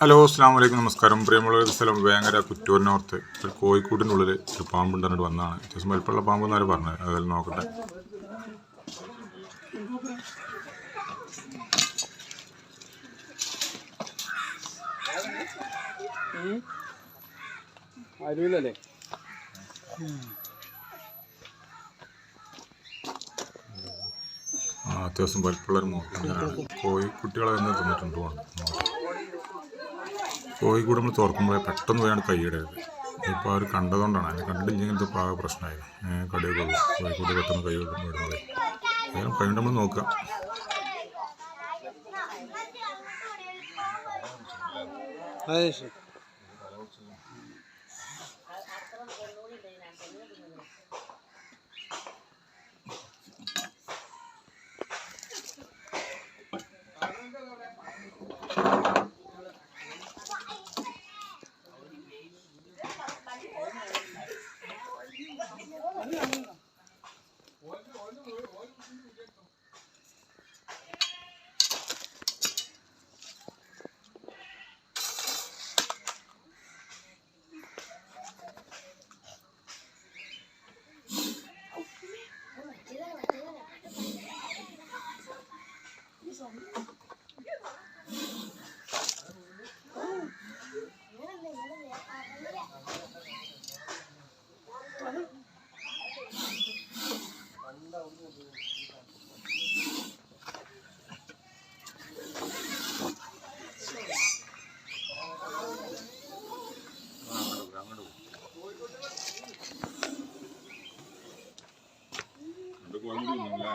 Hello അസ്സാം വലൈക്കും നമസ്കാരം. പ്രിയമുള്ള ഒരു സ്ഥലം വേങ്ങര കുറ്റൂരിനോർത്ത് ഒരു കോഴിക്കൂട്ടിനുള്ളിൽ ഒരു പാമ്പ് ഉണ്ടെന്നിട്ട് വന്നതാണ്. അത്യാവശ്യം വലിപ്പമുള്ള പാമ്പ് എന്നാലും പറഞ്ഞത് അതെല്ലാം നോക്കട്ടെ. അരുവിലല്ലേ? അത്യാവശ്യം വലിപ്പമുള്ള ഒരു മൂർക്കനാണ് കോഴിക്കുട്ടികളെ തന്നെ തിന്നിട്ടുണ്ട് തോന്നുന്നു. കോഴിക്കൂട് നമ്മൾ തുറക്കുമ്പോഴേ പെട്ടെന്ന് പോയാണ് കൈയിടരുത്. ഇപ്പോൾ അവർ കണ്ടതുകൊണ്ടാണ്. അതിനെ കണ്ടില്ലെങ്കിൽ ഇത് പാക പ്രശ്നമായി. കടിയൊക്കെ ഉള്ളു കോഴിക്കൂട് പെട്ടെന്ന് കൈ വിടുമ്പോഴേ ഏതായാലും കൈ നമ്മൾ നോക്കാം. അതെ ശരി. അല്ലേ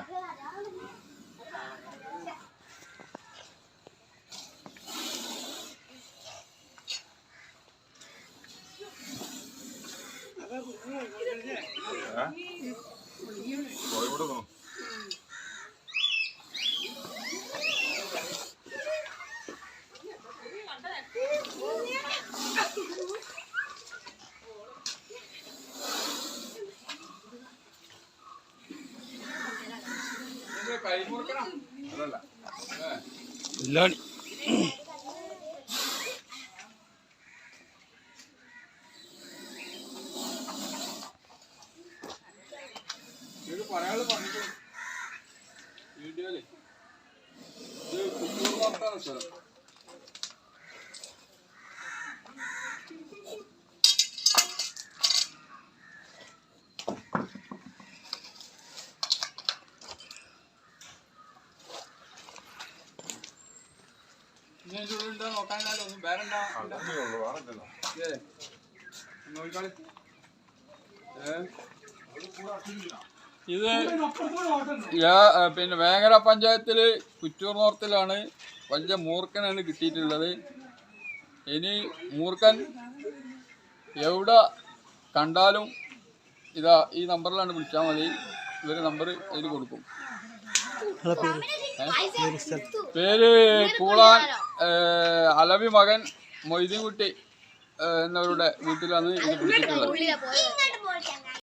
കോഴിമുട്ട ഇല്ലാണ് പറയാൾ പറഞ്ഞിട്ട് വീഡിയോയിൽ. ഇത് കുട്ടികൾ വാർത്താണ് സ്ഥലം. ഇത് പിന്നെ വേങ്ങര പഞ്ചായത്തിൽ കുറ്റൂർ നോർത്തിലാണ് വലിയ മൂർഖനാണ് കിട്ടിയിട്ടുള്ളത്. ഇനി മൂർഖൻ എവിടെ കണ്ടാലും ഇതാ ഈ നമ്പറിലാണ് വിളിച്ചാൽ മതി. ഇവർ നമ്പർ അതിൽ കൊടുക്കും? പേര്. പൂളാൻ ഏ, അലവി മകൻ മൊയ്തീൻകുട്ടി എന്നവരുടെ വീട്ടിലാണ് ഇത് പിടിച്ചിട്ടുള്ളത്.